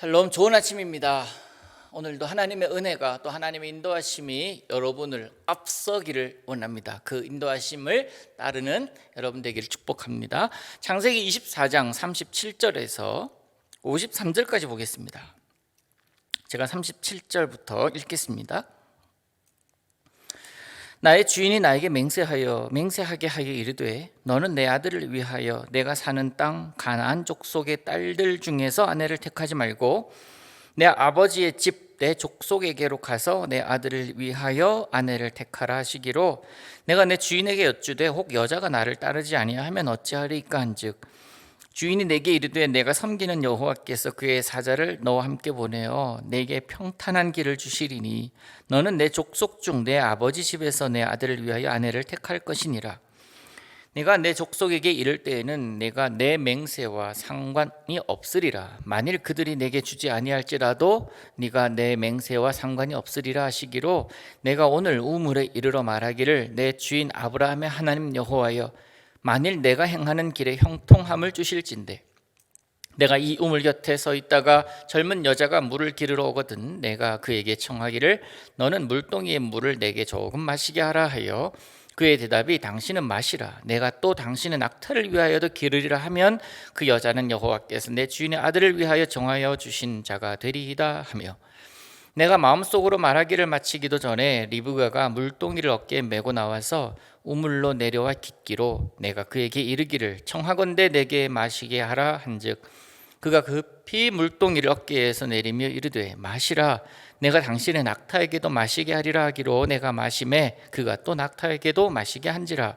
샬롬 좋은 아침입니다. 오늘도 하나님의 은혜가 또 하나님의 인도하심이 여러분을 앞서기를 원합니다. 그 인도하심을 따르는 여러분 되기를 축복합니다. 창세기 24장 37절에서 53절까지 보겠습니다. 제가 37절부터 읽겠습니다. 나의 주인이 나에게 맹세하여 맹세하게 하여 이르되 너는 내 아들을 위하여 내가 사는 땅 가나안 족속의 딸들 중에서 아내를 택하지 말고 내 아버지의 집 내 족속에게로 가서 내 아들을 위하여 아내를 택하라 하시기로 내가 내 주인에게 여쭈되 혹 여자가 나를 따르지 아니하면 어찌하리까 한즉 주인이 내게 이르되 내가 섬기는 여호와께서 그의 사자를 너와 함께 보내어 내게 평탄한 길을 주시리니 너는 내 족속 중 내 아버지 집에서 내 아들을 위하여 아내를 택할 것이니라. 내가 내 족속에게 이를 때에는 내가 내 맹세와 상관이 없으리라. 만일 그들이 내게 주지 아니할지라도 네가 내 맹세와 상관이 없으리라 하시기로 내가 오늘 우물에 이르러 말하기를 내 주인 아브라함의 하나님 여호와여 만일 내가 행하는 길에 형통함을 주실진데 내가 이 우물 곁에 서 있다가 젊은 여자가 물을 기르러 오거든 내가 그에게 청하기를 너는 물동이의 물을 내게 조금 마시게 하라 하여 그의 대답이 당신은 마시라. 내가 또 당신의 낙타를 위하여도 기르리라 하면 그 여자는 여호와께서 내 주인의 아들을 위하여 정하여 주신 자가 되리이다 하며 내가 마음속으로 말하기를 마치기도 전에 리브가가 물동이를 어깨에 메고 나와서 우물로 내려와 깃기로 내가 그에게 이르기를 청하건대 내게 마시게 하라 한즉 그가 급히 물동이를 어깨에서 내리며 이르되 마시라 내가 당신의 낙타에게도 마시게 하리라 하기로 내가 마심에 그가 또 낙타에게도 마시게 한지라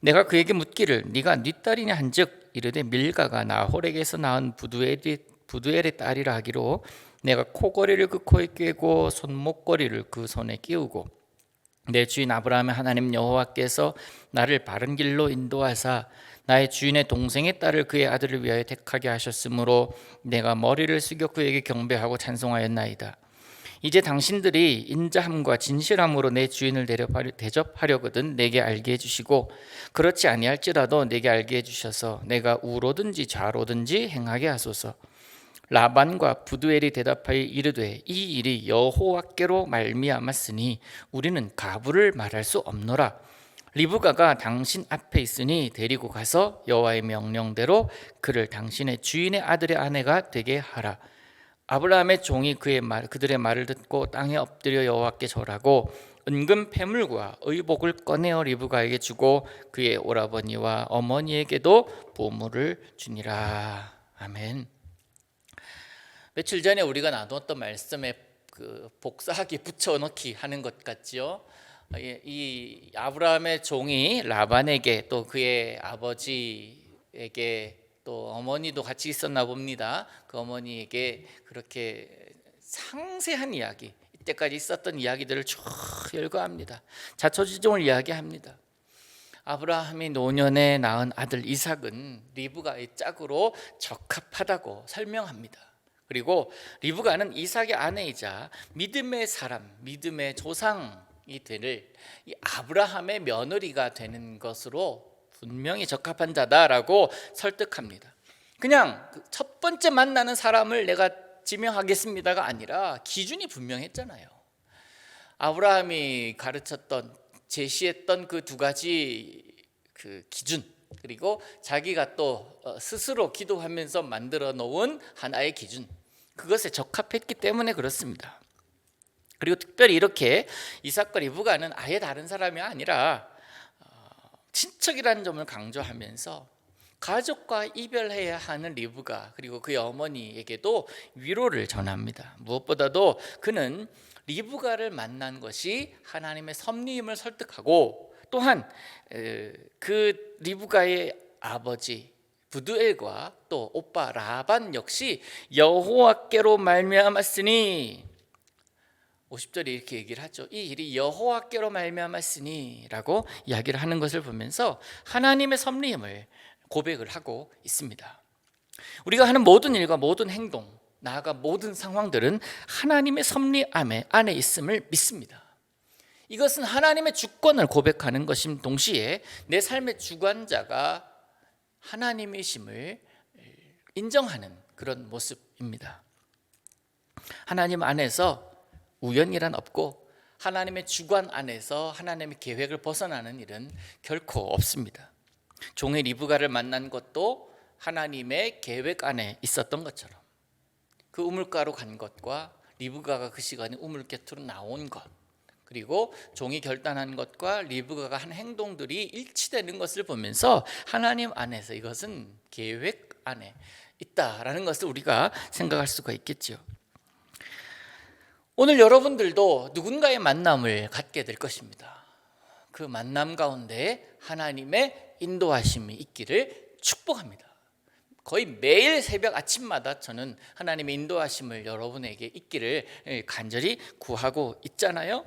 내가 그에게 묻기를 네가 네 딸이냐 한즉 이르되 밀가가 나홀에게서 낳은 부두엘이 부두엘의 딸이라 하기로 내가 코걸이를 그 코에 꿰고 손목걸이를 그 손에 끼우고 내 주인 아브라함의 하나님 여호와께서 나를 바른 길로 인도하사 나의 주인의 동생의 딸을 그의 아들을 위하여 택하게 하셨으므로 내가 머리를 숙여 그에게 경배하고 찬송하였나이다. 이제 당신들이 인자함과 진실함으로 내 주인을 대접하려- 대접하려거든 내게 알게 해주시고 그렇지 아니할지라도 내게 알게 해주셔서 내가 우로든지 좌로든지 행하게 하소서. 라반과 부두엘이 대답하여 이르되 이 일이 여호와께로 말미암았으니 우리는 가부를 말할 수 없노라. 리브가가 당신 앞에 있으니 데리고 가서 여호와의 명령대로 그를 당신의 주인의 아들의 아내가 되게 하라. 아브라함의 종이 그의 말 그들의 말을 듣고 땅에 엎드려 여호와께 절하고 은금 패물과 의복을 꺼내어 리브가에게 주고 그의 오라버니와 어머니에게도 보물을 주니라. 아멘. 며칠 전에 우리가 나누었던 말씀에 그 복사하기 붙여넣기 하는 것 같지요. 이- 이 아브라함의 종이 라반에게 또 그의 아버지에게 또 어머니도 같이 있었나 봅니다. 그 어머니에게 그렇게 상세한 이야기, 이때까지 있었던 이야기들을 쭉 열거합니다. 자초지종을 이야기합니다. 아브라함이 노년에 낳은 아들 이삭은 리브가의 짝으로 적합하다고 설명합니다. 그리고 리브가는 이삭의 아내이자 믿음의 사람, 믿음의 조상이 될이 아브라함의 며느리가 되는 것으로 분명히 적합한 자다라고 설득합니다. 그냥 그첫 번째 만나는 사람을 내가 지명하겠습니다가 아니라 기준이 분명했잖아요. 아브라함이 가르쳤던 제시했던 그 두 가지 그 기준 그리고 자기가 또 어, 스스로 기도하면서 만들어 놓은 하나의 기준 그것에 적합했기 때문에 그렇습니다. 그리고 특별히 이렇게 이삭과 리브가는 아예 다른 사람이 아니라 어, 친척이라는 점을 강조하면서 가족과 이별해야 하는 리브가 그리고 그의 어머니에게도 위로를 전합니다. 무엇보다도 그는 리브가를 만난 것이 하나님의 섭리임을 설득하고 또한 에, 그 리브가의 아버지 부두엘과 또 오빠 라반 역시 여호와께로 말미암았으니 50절에 이렇게 얘기를 하죠. 이 일이 여호와께로 말미암았으니라고 이야기를 하는 것을 보면서 하나님의 섭리임을 고백을 하고 있습니다. 우리가 하는 모든 일과 모든 행동, 나아가 모든 상황들은 하나님의 섭리 안에 있음을 믿습니다. 이것은 하나님의 주권을 고백하는 것임 동시에 내 삶의 주관자가 하나님이심을 인정하는 그런 모습입니다. 하나님 안에서 우연이란 없고 하나님의 주관 안에서 하나님의 계획을 벗어나는 일은 결코 없습니다. 종의 리브가를 만난 것도 하나님의 계획 안에 있었던 것처럼 그 우물가로 간 것과 리브가가 그 시간에 우물 곁으로 나온 것 그리고 종이 결단한 것과 리브가가 한 행동들이 일치되는 것을 보면서 하나님 안에서 이것은 계획 안에 있다라는 것을 우리가 생각할 수가 있겠죠. 오늘 여러분들도 누군가의 만남을 갖게 될 것입니다. 그 만남 가운데 하나님의 인도하심이 있기를 축복합니다. 거의 매일 새벽 아침마다 저는 하나님의 인도하심을 여러분에게 있기를 간절히 구하고 있잖아요.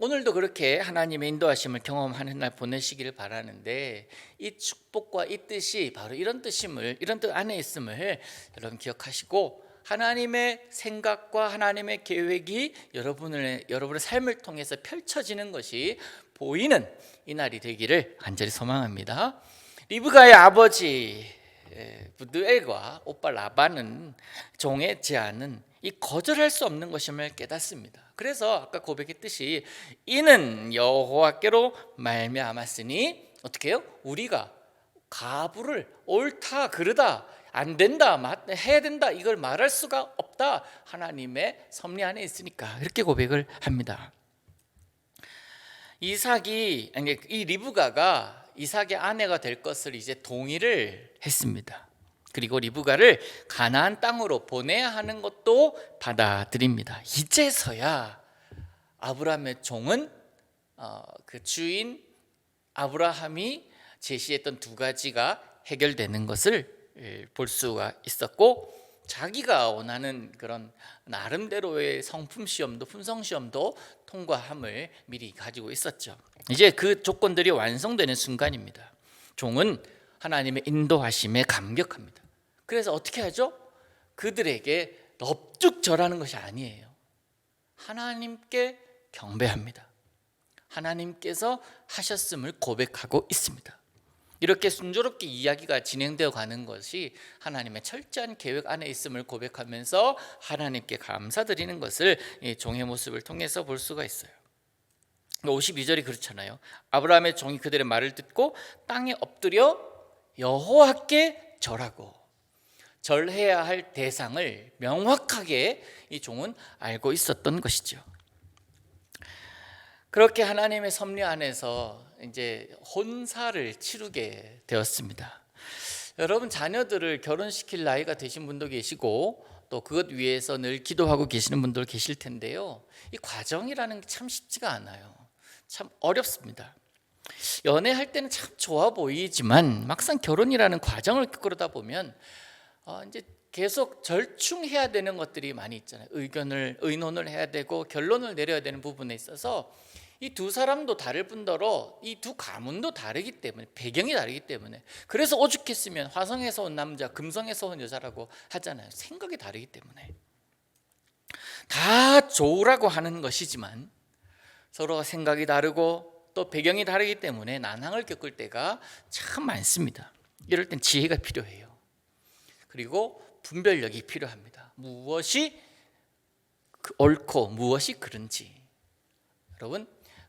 오늘도 그렇게 하나님의 인도하심을 경험하는 날 보내시기를 바라는데 이 축복과 이 뜻이 바로 이런 뜻임을 이런 뜻 안에 있음을 여러분 기억하시고 하나님의 생각과 하나님의 계획이 여러분의 여러분의 삶을 통해서 펼쳐지는 것이 보이는 이 날이 되기를 간절히 소망합니다. 리브가의 아버지 부드엘과 오빠 라반은 종의 제안은 이 거절할 수 없는 것임을 깨닫습니다. 그래서 아까 고백했듯이 이는 여호와께로 말미암았으니 어떻게 해요? 우리가 가부를 옳다 그르다 안 된다 해야 된다 이걸 말할 수가 없다 하나님의 섭리 안에 있으니까 이렇게 고백을 합니다. 이삭이 이 리브가가 이삭의 아내가 될 것을 이제 동의를 했습니다. 그리고 리브가를 가나안 땅으로 보내야 하는 것도 받아들입니다. 이제서야 아브라함의 종은 어, 그 주인 아브라함이 제시했던 두 가지가 해결되는 것을 예, 볼 수가 있었고 자기가 원하는 그런 나름대로의 성품 시험도 품성 시험도 통과함을 미리 가지고 있었죠. 이제 그 조건들이 완성되는 순간입니다. 종은 하나님의 인도하심에 감격합니다. 그래서 어떻게 하죠? 그들에게 넙죽 절하는 것이 아니에요. 하나님께 경배합니다. 하나님께서 하셨음을 고백하고 있습니다. 이렇게 순조롭게 이야기가 진행되어 가는 것이 하나님의 철저한 계획 안에 있음을 고백하면서 하나님께 감사드리는 것을 종의 모습을 통해서 볼 수가 있어요. 52절이 그렇잖아요. 아브라함의 종이 그들의 말을 듣고 땅에 엎드려 여호와께 절하고 절해야 할 대상을 명확하게 이 종은 알고 있었던 것이죠. 그렇게 하나님의 섭리 안에서 이제 혼사를 치르게 되었습니다. 여러분 자녀들을 결혼시킬 나이가 되신 분도 계시고 또 그것 위해서 늘 기도하고 계시는 분들 계실 텐데요. 이 과정이라는 게 참 쉽지가 않아요. 참 어렵습니다. 연애할 때는 참 좋아 보이지만 막상 결혼이라는 과정을 끌어다 보면 어 이제 계속 절충해야 되는 것들이 많이 있잖아요. 의견을 의논을 해야 되고 결론을 내려야 되는 부분에 있어서 이 두 사람도 다를 뿐더러 이 두 가문도 다르기 때문에 배경이 다르기 때문에 그래서 오죽했으면 화성에서 온 남자, 금성에서 온 여자라고 하잖아요. 생각이 다르기 때문에 다 좋으라고 하는 것이지만 서로가 생각이 다르고 또 배경이 다르기 때문에 난항을 겪을 때가 참 많습니다. 이럴 땐 지혜가 필요해요. 그리고 분별력이 필요합니다. 무엇이 그 옳고 무엇이 그른지. 여러분,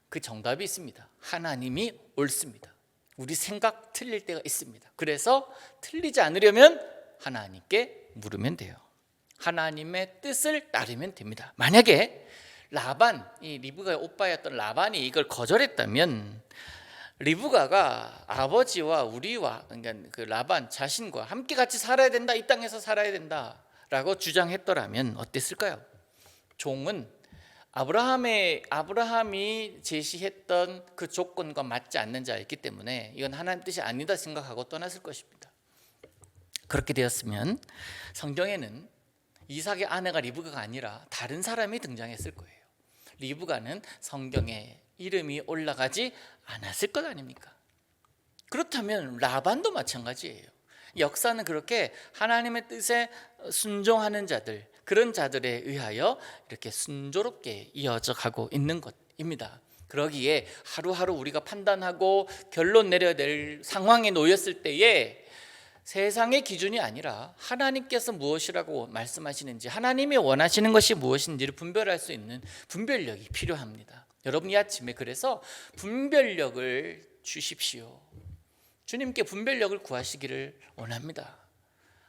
그 정답이 있습니다. 하나님이 옳습니다. 우리 생각 틀릴 때가 있습니다. 그래서 틀리지 않으려면 하나님께 물으면 돼요. 하나님의 뜻을 따르면 됩니다. 만약에 라반, 이 리브가의 오빠였던 라반이 이걸 거절했다면 리브가가 아버지와 우리와 그러니까 그 라반 자신과 함께 같이 살아야 된다. 이 땅에서 살아야 된다라고 주장했더라면 어땠을까요? 종은 아브라함의 아브라함이 제시했던 그 조건과 맞지 않는 자였기 때문에 이건 하나님 뜻이 아니다 생각하고 떠났을 것입니다. 그렇게 되었으면 성경에는 이삭의 아내가 리브가가 아니라 다른 사람이 등장했을 거예요. 리브가는 성경에 이름이 올라가지 않았을 것 아닙니까? 그렇다면 라반도 마찬가지예요. 역사는 그렇게 하나님의 뜻에 순종하는 자들, 그런 자들에 의하여 이렇게 순조롭게 이어져 가고 있는 것입니다. 그러기에 하루하루 우리가 판단하고 결론 내려야 될 상황에 놓였을 때에 세상의 기준이 아니라 하나님께서 무엇이라고 말씀하시는지 하나님이 원하시는 것이 무엇인지를 분별할 수 있는 분별력이 필요합니다. 여러분 이 아침에 그래서 분별력을 주십시오. 주님께 분별력을 구하시기를 원합니다.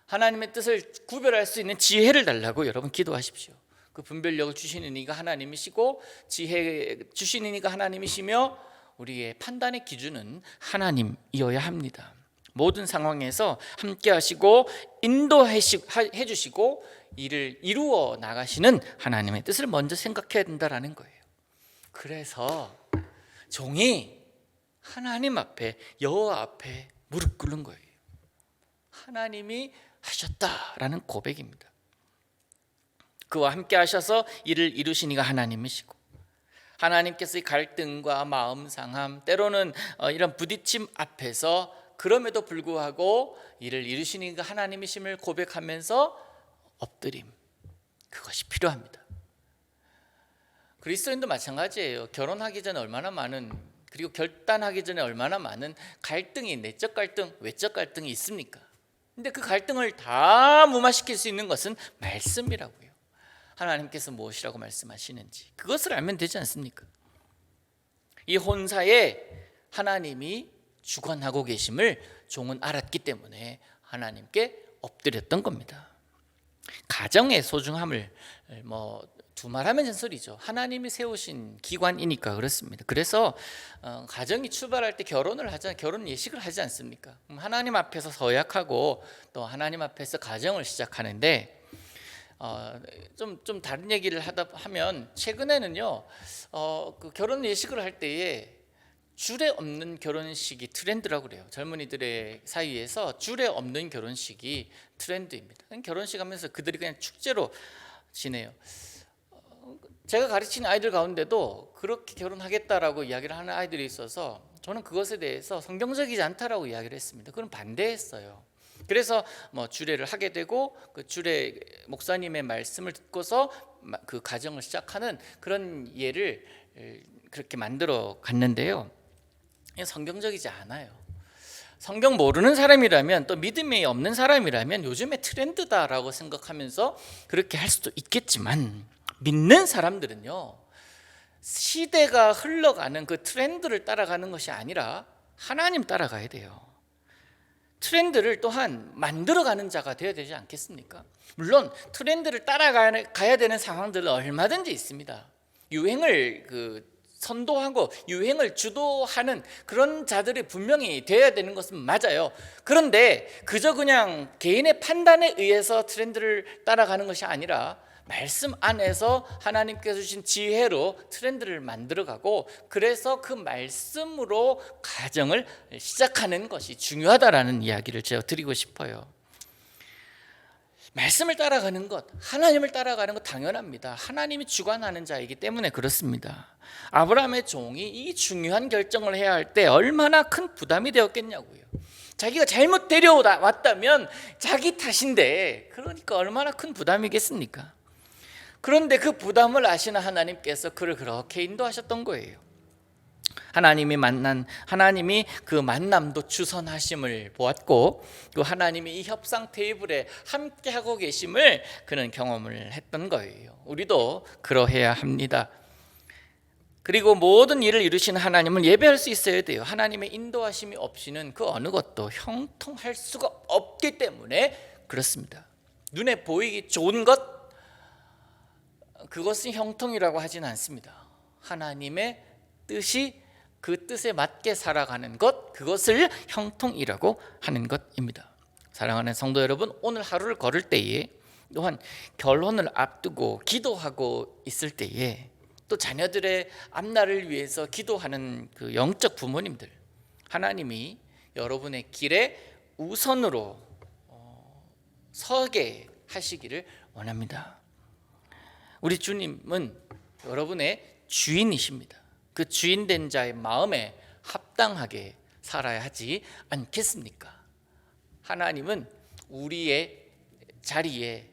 하나님의 뜻을 구별할 수 있는 지혜를 달라고 여러분 기도하십시오. 그 분별력을 주시는 이가 하나님이시고 지혜 주시는 이가 하나님이시며 우리의 판단의 기준은 하나님이어야 합니다. 모든 상황에서 함께 하시고 인도해 주시고 이를 이루어 나가시는 하나님의 뜻을 먼저 생각해야 된다라는 거예요. 그래서 종이 하나님 앞에 여호와 앞에 무릎 꿇는 거예요. 하나님이 하셨다라는 고백입니다. 그와 함께 하셔서 이를 이루신 이가 하나님이시고 하나님께서 이 갈등과 마음 상함 때로는 어, 이런 부딪힘 앞에서 그럼에도 불구하고 이를 이루신 이가 하나님이심을 고백하면서 엎드림 그것이 필요합니다. 그리스도인도 마찬가지예요. 결혼하기 전에 얼마나 많은 그리고 결단하기 전에 얼마나 많은 갈등이 내적 갈등, 외적 갈등이 있습니까? 근데 그 갈등을 다 무마시킬 수 있는 것은 말씀이라고요. 하나님께서 무엇이라고 말씀하시는지 그것을 알면 되지 않습니까? 이 혼사에 하나님이 주관하고 계심을 종은 알았기 때문에 하나님께 엎드렸던 겁니다. 가정의 소중함을 뭐 두말하면 잔소리죠. 하나님이 세우신 기관이니까 그렇습니다. 그래서 어, 가정이 출발할 때 결혼을 하자 결혼 예식을 하지 않습니까? 하나님 앞에서 서약하고 또 하나님 앞에서 가정을 시작하는데 어, 좀, 좀 다른 얘기를 하다 하면 최근에는요 어, 그 결혼 예식을 할 때에 줄에 없는 결혼식이 트렌드라고 그래요. 젊은이들의 사이에서 줄에 없는 결혼식이 트렌드입니다. 결혼식 하면서 그들이 그냥 축제로 지내요. 제가 가르치는 아이들 가운데도 그렇게 결혼하겠다라고 이야기를 하는 아이들이 있어서 저는 그것에 대해서 성경적이지 않다라고 이야기를 했습니다. 그럼 반대했어요. 그래서 뭐 주례를 하게 되고 그 주례 목사님의 말씀을 듣고서 그 가정을 시작하는 그런 예를 그렇게 만들어 갔는데요. 성경적이지 않아요. 성경 모르는 사람이라면 또 믿음이 없는 사람이라면 요즘에 트렌드다라고 생각하면서 그렇게 할 수도 있겠지만 믿는 사람들은요. 시대가 흘러가는 그 트렌드를 따라가는 것이 아니라 하나님 따라가야 돼요. 트렌드를 또한 만들어가는 자가 되어야 되지 않겠습니까? 물론 트렌드를 따라가야 되는 상황들은 얼마든지 있습니다. 유행을 그 선도하고 유행을 주도하는 그런 자들이 분명히 되어야 되는 것은 맞아요. 그런데 그저 그냥 개인의 판단에 의해서 트렌드를 따라가는 것이 아니라 말씀 안에서 하나님께서 주신 지혜로 트렌드를 만들어가고 그래서 그 말씀으로 가정을 시작하는 것이 중요하다라는 이야기를 제가 드리고 싶어요. 말씀을 따라가는 것, 하나님을 따라가는 것 당연합니다. 하나님이 주관하는 자이기 때문에 그렇습니다. 아브라함의 종이 이 중요한 결정을 해야 할 때 얼마나 큰 부담이 되었겠냐고요. 자기가 잘못 데려오다 왔다면 자기 탓인데 그러니까 얼마나 큰 부담이겠습니까? 그런데 그 부담을 아시는 하나님께서 그를 그렇게 인도하셨던 거예요. 하나님이 만난 하나님이 그 만남도 주선하심을 보았고 그 하나님이 이 협상 테이블에 함께 하고 계심을 그는 경험을 했던 거예요. 우리도 그러해야 합니다. 그리고 모든 일을 이루시는 하나님을 예배할 수 있어야 돼요. 하나님의 인도하심이 없이는 그 어느 것도 형통할 수가 없기 때문에 그렇습니다. 눈에 보이기 좋은 것 그것은 형통이라고 하지는 않습니다. 하나님의 뜻이 그 뜻에 맞게 살아가는 것 그것을 형통이라고 하는 것입니다. 사랑하는 성도 여러분, 오늘 하루를 걸을 때에 또한 결혼을 앞두고 기도하고 있을 때에 또 자녀들의 앞날을 위해서 기도하는 그 영적 부모님들 하나님이 여러분의 길에 우선으로 어, 서게 하시기를 원합니다. 우리 주님은 여러분의 주인이십니다. 그 주인 된 자의 마음에 합당하게 살아야 하지 않겠습니까? 하나님은 우리의 자리에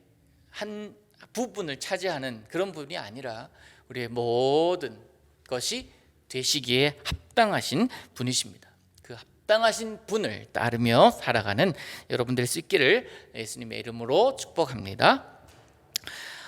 한 부분을 차지하는 그런 분이 아니라 우리의 모든 것이 되시기에 합당하신 분이십니다. 그 합당하신 분을 따르며 살아가는 여러분 될 수 있기를 예수님의 이름으로 축복합니다.